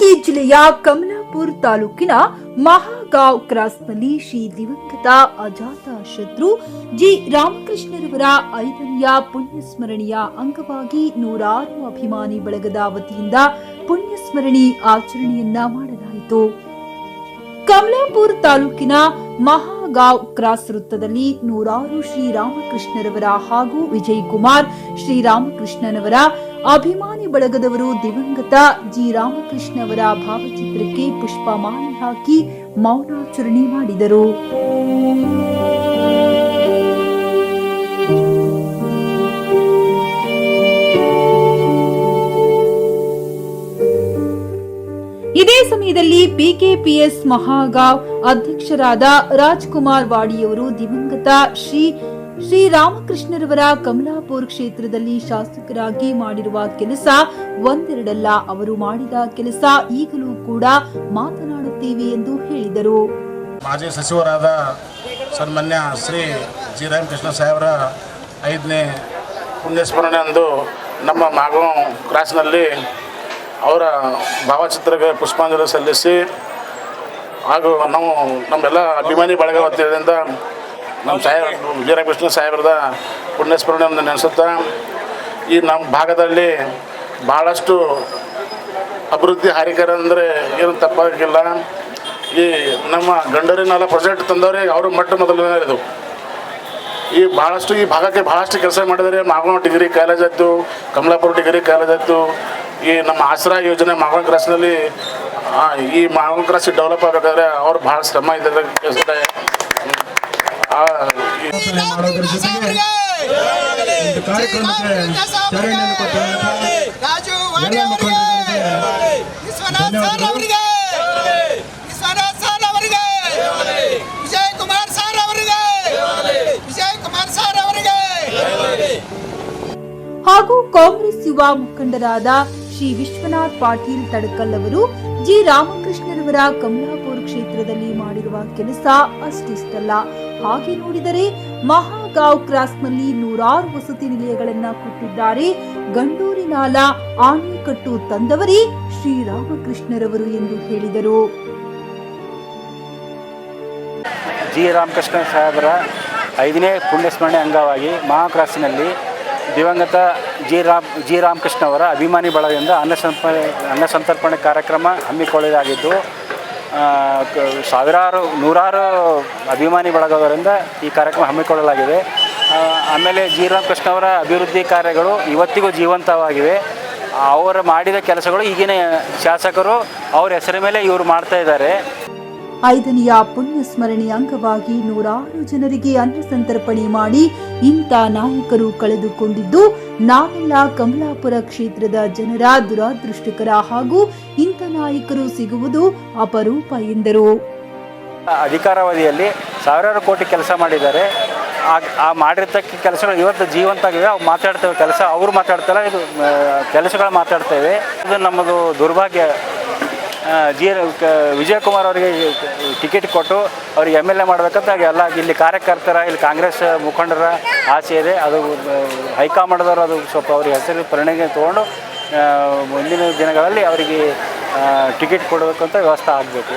ಕಲಬುರಗಿ ಜಿಲ್ಲೆಯ ಕಮಲಾಪುರ್ ತಾಲೂಕಿನ ಮಹಾಗಾವ್ ಕ್ರಾಸ್ನಲ್ಲಿ ಶ್ರೀ ದಿವಂಗತ ಅಜಾತ ಶತ್ರು ಜಿ. ರಾಮಕೃಷ್ಣರವರ ಐದನೆಯ ಪುಣ್ಯಸ್ಮರಣೆಯ ಅಂಗವಾಗಿ ನೂರಾರು ಅಭಿಮಾನಿ ಬಳಗದ ವತಿಯಿಂದ ಪುಣ್ಯಸ್ಮರಣಿ ಆಚರಣೆಯನ್ನ ಮಾಡಲಾಯಿತು. ಕಮಲಾಪುರ್ ತಾಲೂಕಿನ ಮಹಾಗಾಂವ್ ಕ್ರಾಸ್ ವೃತ್ತದಲ್ಲಿ ನೂರಾರು ಶ್ರೀರಾಮಕೃಷ್ಣರವರ ಹಾಗೂ ವಿಜಯ್ ಕುಮಾರ್ ಶ್ರೀರಾಮಕೃಷ್ಣನವರ ಅಭಿಮಾನಿ ಬಳಗದವರು ದಿವಂಗತ ಜಿ ರಾಮಕೃಷ್ಣವರ ಭಾವಚಿತ್ರಕ್ಕೆ ಪುಷ್ಪಮಾಲೆ ಹಾಕಿ ಮೌನಾಚರಣೆ ಮಾಡಿದರು. ಇದೇ ಸಮಯದಲ್ಲಿ ಪಿಕೆಪಿಎಸ್ ಮಹಾಗಾವ್ ಅಧ್ಯಕ್ಷರಾದ ರಾಜ್ಕುಮಾರ್ ವಾಡಿಯವರು ದಿವಂಗತ ಶ್ರೀ ಶ್ರೀರಾಮಕೃಷ್ಣರವರ ಕಮಲಾಪುರ್ ಕ್ಷೇತ್ರದಲ್ಲಿ ಶಾಸಕರಾಗಿ ಮಾಡಿರುವ ಕೆಲಸ ಒಂದೆರಡಲ್ಲ. ಅವರು ಮಾಡಿದ ಕೆಲಸ ಈಗಲೂ ಕೂಡ ಮಾತನಾಡುತ್ತೇವೆ ಎಂದು ಹೇಳಿದರು. ಮಾಜಿ ಸಚಿವರಾದ ಸನ್ಮಾನ್ಯ ಶ್ರೀ ಜಿ ರಾಮಕೃಷ್ಣ ಸಾಹೇಬರ ಐದನೇ ಪುಣ್ಯಸ್ಮರಣೆ ಅಂದು ನಮ್ಮ ಮಾಗೋ ಕ್ರಾಸ್ನಲ್ಲಿ ಅವರ ಭಾವಚಿತ್ರಕ್ಕೆ ಪುಷ್ಪಾಂಜಲಿ ಸಲ್ಲಿಸಿ ಹಾಗೂ ನಾವು ನಮ್ಮೆಲ್ಲ ಅಭಿಮಾನಿ ಬಳಗ ವತಿಯಿಂದ ನಮ್ಮ ಸಾಹೇಬ್ ವೀರಕೃಷ್ಣ ಸಾಹೇಬ್ರದ ಪುಣ್ಯಸ್ಮರಣೆಯನ್ನು ನೆನೆಸುತ್ತಾ, ಈ ನಮ್ಮ ಭಾಗದಲ್ಲಿ ಭಾಳಷ್ಟು ಅಭಿವೃದ್ಧಿ ಹಾರಿಕರ ಅಂದರೆ ಏನು ತಪ್ಪಾಗಿಲ್ಲ. ಈ ನಮ್ಮ ಗಂಡರಿನೆಲ್ಲ ಪ್ರಾಜೆಕ್ಟ್ ತಂದವ್ರೆ ಅವರು ಮೊಟ್ಟ ಮೊದಲನೇ ಇದು. ಈ ಭಾಳಷ್ಟು ಈ ಭಾಗಕ್ಕೆ ಭಾಳಷ್ಟು ಕೆಲಸ ಮಾಡಿದರೆ ಮಾಗಣ ಡಿಗ್ರಿ ಕಾಲೇಜ್ ಆಯಿತು ಕಮಲಾಪುರ ಡಿಗ್ರಿ ಕಾಲೇಜ್ ಆಯಿತು ಈ ನಮ್ಮ ಆಸರಾ ಯೋಜನೆ ಮಾಗಲ್ ಕ್ರಾಸ್ನಲ್ಲಿ ಈ ಮಾಗಣ ಕ್ರಾಸ್ ಡೆವಲಪ್ ಆಗಬೇಕಾದ್ರೆ ಅವ್ರು ಭಾಳ ಶ್ರಮ ಇದ್ದಾರೆ ಆ, ಈ- ಪ್ರಾರ್ಥನೆ ಮಾಡೋದ್ರ ಜೊತೆಗೆ ಒಂದು ಕಾರ್ಯಕ್ರಮಕ್ಕೆ ಚಾಲನೆಯನ್ನು ಕೊಟ್ಟಂತಹ ರಾಜು ಎಲ್ಲ ಮುಖಂಡರಿಗೆ ವಿಶ್ವನಾಥ್ ಸರ್ ಅವರಿಗೆ ವಿಶ್ವನಾಥ್ ಸರ್ ಅವರಿಗೆ ವಿಜಯ್ ಕುಮಾರ್ ಸರ್ ಅವರಿಗೆ ವಿಜಯ್ ಕುಮಾರ್ ಸರ್ ಅವರಿಗೆ. ಹಾಗೂ ಕಾಂಗ್ರೆಸ್ ಯುವ ಮುಖಂಡರಾದ ಶ್ರೀ ವಿಶ್ವನಾಥ್ ಪಾಟೀಲ್ ತಡಕಲ್ ಅವರು ಜಿ ರಾಮಕೃಷ್ಣರವರ ಕಮಲಾಪುರ್ ಕ್ಷೇತ್ರದಲ್ಲಿ ಮಾಡಿರುವ ಕೆಲಸ ಅಷ್ಟಿಷ್ಟಲ್ಲ. ಹಾಗೆ ನೋಡಿದರೆ ಮಹಾಗಾವ್ ಕ್ರಾಸ್ನಲ್ಲಿ ನೂರಾರು ವಸತಿ ನಿಲಯಗಳನ್ನ ಕೊಟ್ಟಿದ್ದಾರೆ. ಗಂಡೂರಿನಾಲ ಆಣೆಕಟ್ಟು ತಂದವರೇ ಶ್ರೀರಾಮಕೃಷ್ಣರವರು ಎಂದು ಹೇಳಿದರು. ಜಿ ರಾಮಕೃಷ್ಣ ಸಾಹೇಬರ ಐದನೇ ಪುಣ್ಯಸ್ಮರಣೆ ಅಂಗವಾಗಿ ಮಹಾಕ್ರಾಸಿನಲ್ಲಿ ದಿವಂಗತ ಜಿ ರಾಮ್ ಜಿ ರಾಮಕೃಷ್ಣ ಅವರ ಅಭಿಮಾನಿ ಬಳಗದಿಂದ ಅನ್ನ ಸಂತರ್ಪಣೆ ಅನ್ನ ಸಂತರ್ಪಣೆ ಕಾರ್ಯಕ್ರಮ ಹಮ್ಮಿಕೊಳ್ಳಲಾಗಿದ್ದು ಸಾವಿರಾರು, ನೂರಾರು ಅಭಿಮಾನಿ ಬಳಗದವರಿಂದ ಈ ಕಾರ್ಯಕ್ರಮ ಹಮ್ಮಿಕೊಳ್ಳಲಾಗಿದೆ. ಆಮೇಲೆ ಜಿ ರಾಮಕೃಷ್ಣ ಅವರ ಅಭಿವೃದ್ಧಿ ಕಾರ್ಯಗಳು ಇವತ್ತಿಗೂ ಜೀವಂತವಾಗಿವೆ. ಅವರು ಮಾಡಿದ ಕೆಲಸಗಳು ಈಗಿನ ಶಾಸಕರು ಅವ್ರ ಹೆಸರ ಮೇಲೆ ಇವರು ಮಾಡ್ತಾ ಇದ್ದಾರೆ. ಐದನೆಯ ಪುಣ್ಯ ಸ್ಮರಣೆ ಅಂಗವಾಗಿ ನೂರಾರು ಜನರಿಗೆ ಅನ್ನ ಸಂತರ್ಪಣೆ ಮಾಡಿ ಇಂಥ ನಾಯಕರು ಕಳೆದುಕೊಂಡಿದ್ದು, ನಾವೆಲ್ಲ ಕಮಲಾಪುರ ಕ್ಷೇತ್ರದ ಜನರ ದುರಾದೃಷ್ಟಕರ ಹಾಗೂ ಇಂಥ ನಾಯಕರು ಸಿಗುವುದು ಅಪರೂಪ ಎಂದರು. ಅಧಿಕಾರಾವಧಿಯಲ್ಲಿ ಸಾವಿರಾರು ಕೋಟಿ ಕೆಲಸ ಮಾಡಿದ್ದಾರೆ. ಆ ಮಾಡಿರ್ತಕ್ಕ ಕೆಲಸಗಳು ಇವತ್ತು ಜೀವಂತಾಗಿವೆ ಅವ್ರು ಅವು ಮಾತಾಡ್ತೇವೆ ಕೆಲಸ, ಅವರು ಮಾತಾಡ್ತಾರೆ ಇದು ಕೆಲಸಗಳು ಮಾತಾಡ್ತೇವೆ. ಇದು ನಮ್ಮದು ದುರ್ಭಾಗ್ಯ. ಜಿ ಕ- ವಿಜಯಕುಮಾರ್ ಅವರಿಗೆ ಟಿಕೆಟ್ ಕೊಟ್ಟು ಅವ್ರಿಗೆ ಎಂ ಎಲ್ ಎ ಮಾಡಬೇಕಂತ ಎಲ್ಲ ಇಲ್ಲಿ ಕಾರ್ಯಕರ್ತರ, ಇಲ್ಲಿ ಕಾಂಗ್ರೆಸ್ ಮುಖಂಡರ ಆಸೆ ಇದೆ. ಅದು ಹೈಕಮಾಂಡ್ದವರು ಅದು ಸ್ವಲ್ಪ ಅವ್ರಿಗೆ ಹೆಸರು ಪರಿಣಾಮ ತೊಗೊಂಡು ಮುಂದಿನ ದಿನಗಳಲ್ಲಿ ಅವರಿಗೆ ಟಿಕೆಟ್ ಕೊಡಬೇಕಂತ ವ್ಯವಸ್ಥೆ ಆಗಬೇಕು.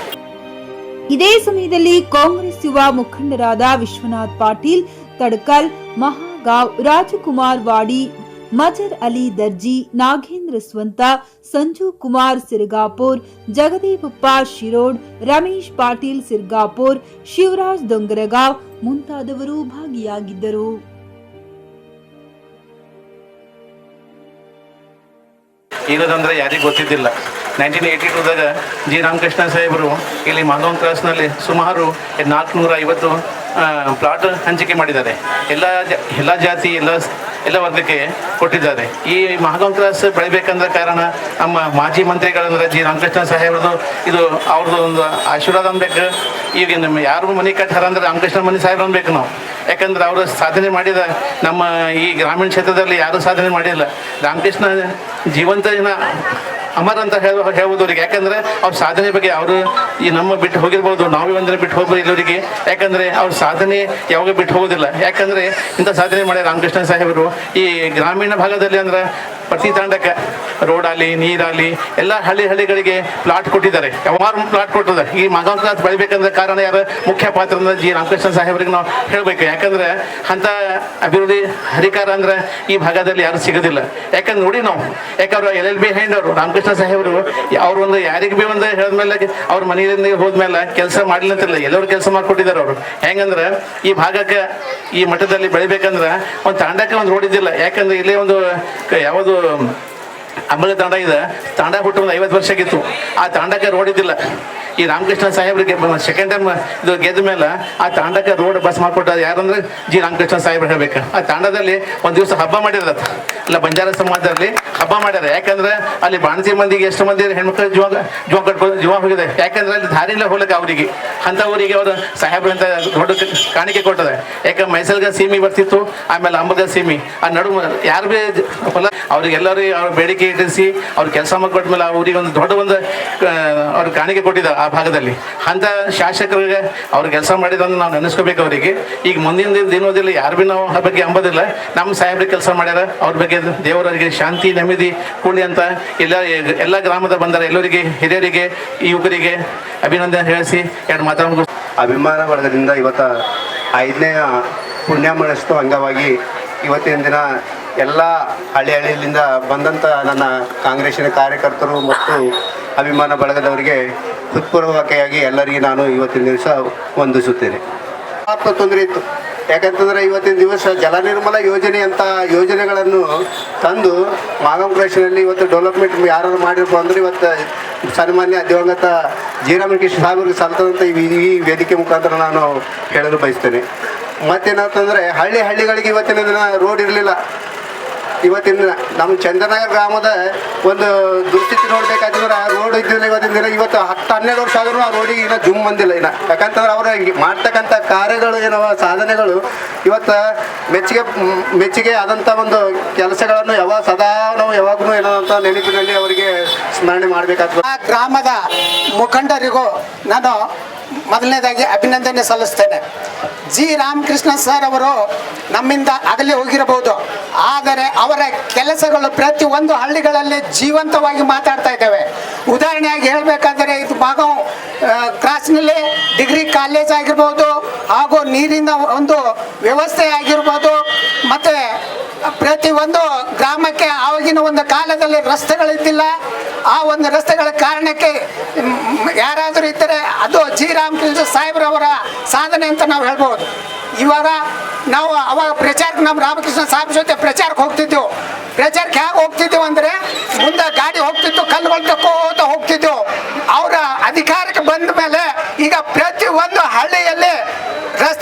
ಇದೇ ಸಮಯದಲ್ಲಿ ಕಾಂಗ್ರೆಸ್ ಯುವ ಮುಖಂಡರಾದ ವಿಶ್ವನಾಥ್ ಪಾಟೀಲ್, ತಡ್ಕಲ್, ಮಹಾಗಾವ್, ರಾಜಕುಮಾರ್ ವಾಡಿ ಮಜರ್ ಅಲಿ ದರ್ಜಿ, ನಾಗೇಂದ್ರ ಸ್ವಂತ, ಸಂಜು ಕುಮಾರ್ ಸಿರ್ಗಾಪುರ್ ಜಗದೀಪಪ್ಪ ಶಿರೋಡ್, ರಮೇಶ್ ಪಾಟೀಲ್ ಸಿರ್ಗಾಪುರ್, ಶಿವರಾಜ್ ದೊಂಗರಗಾವ್ ಮುಂತಾದವರು ಭಾಗಿಯಾಗಿದ್ದರು. ಇರೋದಂದ್ರೆ ಯಾರಿಗೂ ಗೊತ್ತಿದ್ದಿಲ್ಲ. ನೈನ್ಟೀನ್ ಏಯ್ಟಿ ಟೂದಾಗ ಜಿ. ರಾಮಕೃಷ್ಣ ಸಾಹೇಬರು ಇಲ್ಲಿ ಮಾಧವನ್ ಕ್ರಾಸ್ನಲ್ಲಿ ಸುಮಾರು ನಾಲ್ಕುನೂರ ಐವತ್ತು ಪ್ಲಾಟ್ ಹಂಚಿಕೆ ಮಾಡಿದ್ದಾರೆ. ಎಲ್ಲ ಎಲ್ಲ ಜಾತಿ, ಎಲ್ಲ ಎಲ್ಲ ವರ್ಗಕ್ಕೆ ಕೊಟ್ಟಿದ್ದಾರೆ. ಈ ಮಹಾಗಾಂವ್ ಕ್ರಾಸ್ ಬೆಳಿಬೇಕಂದ್ರೆ ಕಾರಣ ನಮ್ಮ ಮಾಜಿ ಮಂತ್ರಿಗಳಂದ್ರೆ ಜಿ ರಾಮಕೃಷ್ಣ ಸಾಹೇಬ್ರದು ಇದು ಅವ್ರದ್ದು ಒಂದು ಆಶೀರ್ವಾದ ಅನ್ಬೇಕು. ಈಗ ನಮ್ಮ ಯಾರು ಮನೆ ಕಟ್ಟಾರ ಅಂದ್ರೆ ರಾಮಕೃಷ್ಣ ಮನೆ ಸಾಹೇಬ್ರು ಅನ್ಬೇಕು ನಾವು. ಯಾಕಂದ್ರೆ ಅವರು ಸಾಧನೆ ಮಾಡಿದ ನಮ್ಮ ಈ ಗ್ರಾಮೀಣ ಕ್ಷೇತ್ರದಲ್ಲಿ ಯಾರೂ ಸಾಧನೆ ಮಾಡಿಲ್ಲ. ರಾಮಕೃಷ್ಣ ಜೀವಂತ ಜನ ಅಮರ ಅಂತ ಹೇಳ ಹೇಳ್ಬೋದು ಅವ್ರಿಗೆ ಯಾಕಂದ್ರೆ ಅವ್ರ ಸಾಧನೆ ಬಗ್ಗೆ ಅವರು ಈ ನಮ್ಮ ಬಿಟ್ಟು ಹೋಗಿರ್ಬೋದು, ನಾವೇ ಒಂದಿನ ಬಿಟ್ಟು ಹೋಗ್ಬೋದು ಇಲ್ಲವರಿಗೆ. ಯಾಕಂದ್ರೆ ಅವ್ರ ಸಾಧನೆ ಯಾವಾಗ ಬಿಟ್ಟು ಹೋಗೋದಿಲ್ಲ. ಯಾಕಂದ್ರೆ ಇಂಥ ಸಾಧನೆ ಮಾಡಿ ರಾಮಕೃಷ್ಣ ಸಾಹೇಬರು. ಈ ಗ್ರಾಮೀಣ ಭಾಗದಲ್ಲಿ ಅಂದ್ರೆ ಪ್ರತಿ ತಂಡಕ್ಕೆ ರೋಡಾಗಲಿ ನೀರಾಗಲಿ ಎಲ್ಲ ಹಳ್ಳಿ ಹಳ್ಳಿಗಳಿಗೆ ಪ್ಲಾಟ್ ಕೊಟ್ಟಿದ್ದಾರೆ. ಯಾವಾರು ಪ್ಲಾಟ್ ಕೊಟ್ಟಿದ್ದಾರೆ. ಈ ಮಗನ ಕ್ಲಾಸ್ ಬೆಳಿಬೇಕಂದ್ರೆ ಕಾರಣ ಯಾರು? ಮುಖ್ಯ ಪಾತ್ರ ಅಂದ್ರೆ ಜಿ. ರಾಮಕೃಷ್ಣ ಸಾಹೇಬ್ರಿಗೆ ನಾವು ಹೇಳಬೇಕು. ಯಾಕಂದ್ರೆ ಅಂಥ ಅಭಿವೃದ್ಧಿ ಹರಿಕಾರ ಅಂದ್ರೆ ಈ ಭಾಗದಲ್ಲಿ ಯಾರು ಸಿಗೋದಿಲ್ಲ. ಯಾಕಂದ್ರೆ ನೋಡಿ ನಾವು, ಯಾಕಂದ್ರೆ ಎಲ್ ಎಲ್ ಬಿ ಹ್ಯಾಂಡ್ ಅವರು, ರಾಮಕೃಷ್ಣ ಸಾಹೇಬರು, ಅವ್ರು ಒಂದು ಯಾರಿಗೆ ಬಿ ಒಂದು ಹೇಳಿದ್ಮೇಲೆ ಅವ್ರ ಮನೆಯಿಂದ ಹೋದ್ಮೇಲೆ ಕೆಲಸ ಮಾಡಲಿಲ್ಲ ಅಂತಿಲ್ಲ ಎಲ್ಲರೂ ಕೆಲಸ ಮಾಡಿಕೊಟ್ಟಿದ್ದಾರೆ ಅವರು. ಹೆಂಗಂದ್ರೆ ಈ ಭಾಗಕ್ಕೆ ಈ ಮಠದಲ್ಲಿ ಬೆಳಿಬೇಕಂದ್ರೆ ಒಂದು ತಾಂಡಕ್ಕೆ ಒಂದು ರೋಡ್ ಇದ್ದಿಲ್ಲ. ಯಾಕಂದ್ರೆ ಇಲ್ಲೇ ಒಂದು ಯಾವುದು ಅಂಬಳಿ ತಾಂಡ ಇದೆ. ತಾಂಡ ಹುಟ್ಟು ಒಂದು ಐವತ್ತು ವರ್ಷ ಆಗಿತ್ತು. ಆ ತಾಂಡಕ್ಕೆ ರೋಡ್ ಇದ್ದಿಲ್ಲ. ಈ ರಾಮಕೃಷ್ಣ ಸಾಹೇಬ್ರಿಗೆ ಸೆಕೆಂಡ್ ಟೈಮ್ ಇದು ಗೆದ್ದ ಮೇಲೆ ಆ ತಾಂಡಕ್ಕೆ ರೋಡ್ ಬಸ್ ಮಾಡಿಕೊಟ್ಟ ಯಾರಂದ್ರೆ ಜಿ ರಾಮಕೃಷ್ಣ ಸಾಹೇಬ್ರು ಹೇಳ್ಬೇಕು. ಆ ತಾಂಡದಲ್ಲಿ ಒಂದು ದಿವಸ ಹಬ್ಬ ಮಾಡಿರತ್ತ ಇಲ್ಲ ಬಂಜಾರ ಸಮಾಜದಲ್ಲಿ ಹಬ್ಬ ಮಾಡ್ಯಾರ ಯಾಕಂದ್ರೆ ಅಲ್ಲಿ ಬಾಣಸಿ ಮಂದಿಗೆ ಎಷ್ಟು ಮಂದಿ ಹೆಣ್ಮಕ್ಳು ಜೀವ ಜೀವ ಕಟ್ಕೊಂಡು ಜೀವ ಹೋಗಿದೆ. ಯಾಕಂದ್ರೆ ಅಲ್ಲಿ ದಾರಿಲ್ಲ ಹೋಗ್ಲಿಕ್ಕೆ ಅವರಿಗೆ. ಅಂಥವರಿಗೆ ಅವರು ಸಾಹೇಬ್ರು ಅಂತ ದೊಡ್ಡ ಕಾಣಿಕೆ ಕೊಟ್ಟದೆ. ಯಾಕಂದ್ರೆ ಮೈಸೂರಿಗೆ ಸೀಮಿ ಬರ್ತಿತ್ತು, ಆಮೇಲೆ ಅಂಬಗ ಸೀಮಿ. ಆ ನಡುವೆ ಯಾರು ಭೀ ಹೊಲ ಅವ್ರಿಗೆಲ್ಲರೂ ಅವ್ರ ಬೇಡಿಕೆ ಇಟ್ಟಿಸಿ, ಅವ್ರ ಕೆಲಸ ಮಾಡಿಕೊಟ್ಮೇಲೆ ಆ ಊರಿಗೆ ಒಂದು ದೊಡ್ಡ ಒಂದು ಅವ್ರ ಕಾಣಿಕೆ ಕೊಟ್ಟಿದ್ದ ಆ ಭಾಗದಲ್ಲಿ. ಅಂತ ಶಾಸಕರಿಗೆ ಅವ್ರು ಕೆಲಸ ಮಾಡಿದನ್ನು ನಾವು ನೆನೆಸ್ಕೋಬೇಕು ಅವರಿಗೆ. ಈಗ ಮುಂದಿನ ದಿನ ದಿನೋದಿಲ್ಲ, ಯಾರು ಭೀ ನಾವು ಆ ಬಗ್ಗೆ ಅಂಬೋದಿಲ್ಲ. ನಮ್ಮ ಸಾಹೇಬ್ರಿಗೆ ಕೆಲಸ ಮಾಡ್ಯಾರ, ಅವ್ರ ಬಗ್ಗೆ ದೇವರಿಗೆ ಶಾಂತಿ, ನೆಮ್ಮದಿ ಕೂಡಿ ಅಂತ ಎಲ್ಲ ಎಲ್ಲ ಗ್ರಾಮದ ಬಂದರೆ ಎಲ್ಲರಿಗೆ, ಹಿರಿಯರಿಗೆ, ಯುವಕರಿಗೆ ಅಭಿನಂದನೆ ಹೇಳಿಸಿ ಎರಡು ಮಾತಾಡ ಅಭಿಮಾನ ಬಳಗದಿಂದ ಇವತ್ತು ಪುಣ್ಯ ಪುಣ್ಯಮನಸ್ತು ಅಂಗವಾಗಿ ಇವತ್ತಿನ ದಿನ ಎಲ್ಲ ಹಳ್ಳಿ ಹಳ್ಳಿಯಿಂದ ಬಂದಂಥ ನನ್ನ ಕಾಂಗ್ರೆಸ್ಸಿನ ಕಾರ್ಯಕರ್ತರು ಮತ್ತು ಅಭಿಮಾನ ಬಳಗದವರಿಗೆ ಹೃತ್ಪೂರ್ವಕೆಯಾಗಿ ಎಲ್ಲರಿಗೆ ನಾನು ಇವತ್ತಿನ ದಿವಸ ವಂದಿಸುತ್ತೇನೆ. ಆತ್ಮ ತೊಂದರೆ ಇತ್ತು. ಯಾಕಂತಂದ್ರೆ ಇವತ್ತಿನ ದಿವಸ ಜಲ ನಿರ್ಮಲ ಯೋಜನೆ ಅಂತ ಯೋಜನೆಗಳನ್ನು ತಂದು ಮಾಗಂ ಪ್ರದೇಶದಲ್ಲಿ ಇವತ್ತು ಡೆವಲಪ್ಮೆಂಟ್ ಯಾರು ಮಾಡಿರ್ಬೋದು ಅಂದ್ರೆ ಇವತ್ತು ಸನ್ಮಾನ್ಯ ದಿವಂಗತ ಜಿ ರಾಮಕೃಷ್ಣ ಸಾಹೇಬರಿಗೆ ಸಲ್ತದಂತ ಈ ಈ ವೇದಿಕೆ ಮುಖಾಂತರ ನಾನು ಹೇಳಲು ಬಯಸ್ತೇನೆ. ಮತ್ತೇನಂತಂದ್ರೆ ಹಳ್ಳಿ ಹಳ್ಳಿಗಳಿಗೆ ಇವತ್ತಿನ ದಿನ ರೋಡ್ ಇರಲಿಲ್ಲ. ಇವತ್ತಿನ ನಮ್ಮ ಚಂದ್ರನಗರ ಗ್ರಾಮದ ಒಂದು ದುಸ್ಥಿತಿ ನೋಡ್ಬೇಕಾದ್ರೆ ರೋಡ್ ಇದ್ದಿಲ್ಲ ಇವತ್ತಿನ ದಿನ ಇವತ್ತು ಹತ್ತು ಹನ್ನೆರಡು ವರ್ಷ ಆದ್ರೂ ಆ ರೋಡಿಗೆ ಇನ್ನೂ ಜುಮ್ ಬಂದಿಲ್ಲ ಇನ್ನ. ಯಾಕಂತಂದ್ರೆ ಅವರ ಮಾಡ್ತಕ್ಕಂಥ ಕಾರ್ಯಗಳು ಏನವ ಸಾಧನೆಗಳು ಇವತ್ತು ಮೆಚ್ಚುಗೆ ಮೆಚ್ಚುಗೆ ಆದಂಥ ಒಂದು ಕೆಲಸಗಳನ್ನು ಯಾವಾಗ ಸದಾ ನಾವು ಯಾವಾಗಲೂ ಏನಂತ ನೆನಪಿನಲ್ಲಿ ಅವರಿಗೆ ಸ್ಮರಣೆ ಮಾಡಬೇಕಾಗ್ತದೆ. ಆ ಗ್ರಾಮದ ಮುಖಂಡರಿಗೂ ನಾನು ಮೊದಲನೇದಾಗಿ ಅಭಿನಂದನೆ ಸಲ್ಲಿಸ್ತೇನೆ. ಜಿ ರಾಮಕೃಷ್ಣ ಸರ್ ಅವರು ನಮ್ಮಿಂದ ಅಗಲಿ ಹೋಗಿರಬಹುದು. ಆದರೆ ಅವರ ಕೆಲಸಗಳು ಪ್ರತಿ ಒಂದು ಹಳ್ಳಿಗಳಲ್ಲಿ ಜೀವಂತವಾಗಿ ಮಾತಾಡ್ತಾ ಇದ್ದಾವೆ. ಉದಾಹರಣೆಯಾಗಿ ಹೇಳಬೇಕಾದರೆ ಇದು ಭಾಗವ ಕ್ರಾಸ್ನಲ್ಲಿ ಡಿಗ್ರಿ ಕಾಲೇಜ್ ಆಗಿರ್ಬೋದು, ಹಾಗೂ ನೀರಿನ ಒಂದು ವ್ಯವಸ್ಥೆ ಆಗಿರ್ಬೋದು, ಮತ್ತು ಪ್ರತಿ ಒಂದು ಗ್ರಾಮಕ್ಕೆ ಆವಾಗಿನ ಒಂದು ಕಾಲದಲ್ಲಿ ರಸ್ತೆಗಳಿದ್ದಿಲ್ಲ. ಆ ಒಂದು ರಸ್ತೆಗಳ ಕಾರಣಕ್ಕೆ ಯಾರಾದರೂ ಇದ್ದರೆ ಅದು ಜಿ ರಾಮಕೃಷ್ಣ ಸಾಹೇಬ್ರವರ ಸಾಧನೆ ಅಂತ ನಾವು ಹೇಳ್ಬೋದು. ಇವಾಗ ನಾವು ಅವಾಗ ಪ್ರಚಾರಕ್ಕೆ ನಮ್ಮ ರಾಮಕೃಷ್ಣ ಸಾಹೇಬ್ ಜೊತೆ ಪ್ರಚಾರಕ್ಕೆ ಹೋಗ್ತಿದ್ದೆವು. ಪ್ರಚಾರಕ್ಕೆ ಹೇಗೆ ಹೋಗ್ತಿದ್ದೆವು ಅಂದರೆ, ಮುಂದೆ ಗಾಡಿ ಹೋಗ್ತಿತ್ತು, ಕಲ್ಲುಗಳು ತಕ್ಕೋತ ಹೋಗ್ತಿದ್ದೆವು. ಅವರ ಅಧಿಕಾರಕ್ಕೆ ಬಂದ ಮೇಲೆ ಈಗ ಪ್ರತಿ ಒಂದು ಹಳ್ಳಿಯಲ್ಲಿ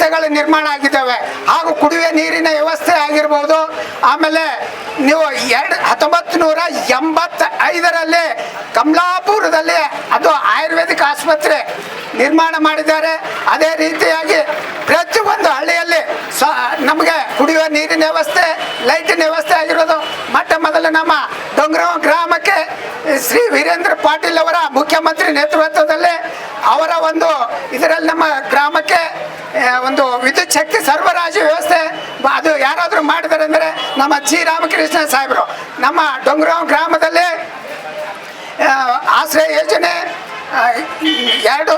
ರಸ್ತೆಗಳು ನಿರ್ಮಾಣ ಆಗಿದ್ದಾವೆ. ಹಾಗೂ ಕುಡಿಯುವ ನೀರಿನ ವ್ಯವಸ್ಥೆ ಆಗಿರ್ಬೋದು. ಆಮೇಲೆ ನೀವು ಎರಡು ಹತ್ತೊಂಬತ್ತು ನೂರ ಎಂಬತ್ತ ಐದರಲ್ಲಿ ಕಮಲಾಪುರದಲ್ಲಿ ಅದು ಆಯುರ್ವೇದಿಕ್ ಆಸ್ಪತ್ರೆ ನಿರ್ಮಾಣ ಮಾಡಿದ್ದಾರೆ. ಅದೇ ರೀತಿಯಾಗಿ ಪ್ರತಿಯೊಂದು ಹಳ್ಳಿಯಲ್ಲಿ ಸ, ನಮಗೆ ಕುಡಿಯುವ ನೀರಿನ ವ್ಯವಸ್ಥೆ, ಲೈಟಿನ ವ್ಯವಸ್ಥೆ ಆಗಿರೋದು. ಮೊಟ್ಟ ಮೊದಲು ನಮ್ಮ ಡೊಂಗ್ರವ ಗ್ರಾಮಕ್ಕೆ ಶ್ರೀ ವೀರೇಂದ್ರ ಪಾಟೀಲ್ ಅವರ ಮುಖ್ಯಮಂತ್ರಿ ನೇತೃತ್ವದಲ್ಲಿ ಅವರ ಒಂದು ಇದರಲ್ಲಿ ನಮ್ಮ ಗ್ರಾಮಕ್ಕೆ ಒಂದು ವಿದ್ಯುತ್ ಶಕ್ತಿ ಸರಬರಾಜು ವ್ಯವಸ್ಥೆ ಅದು ಯಾರಾದರೂ ಮಾಡಿದ್ದಾರೆ ಅಂದರೆ ನಮ್ಮ ಜಿ ರಾಮಕೃಷ್ಣ ಸಾಹೇಬರು. ನಮ್ಮ ಡೊಂಗ್ರಾಮ್ ಗ್ರಾಮದಲ್ಲಿ ಆಶ್ರಯ ಯೋಜನೆ ಎರಡು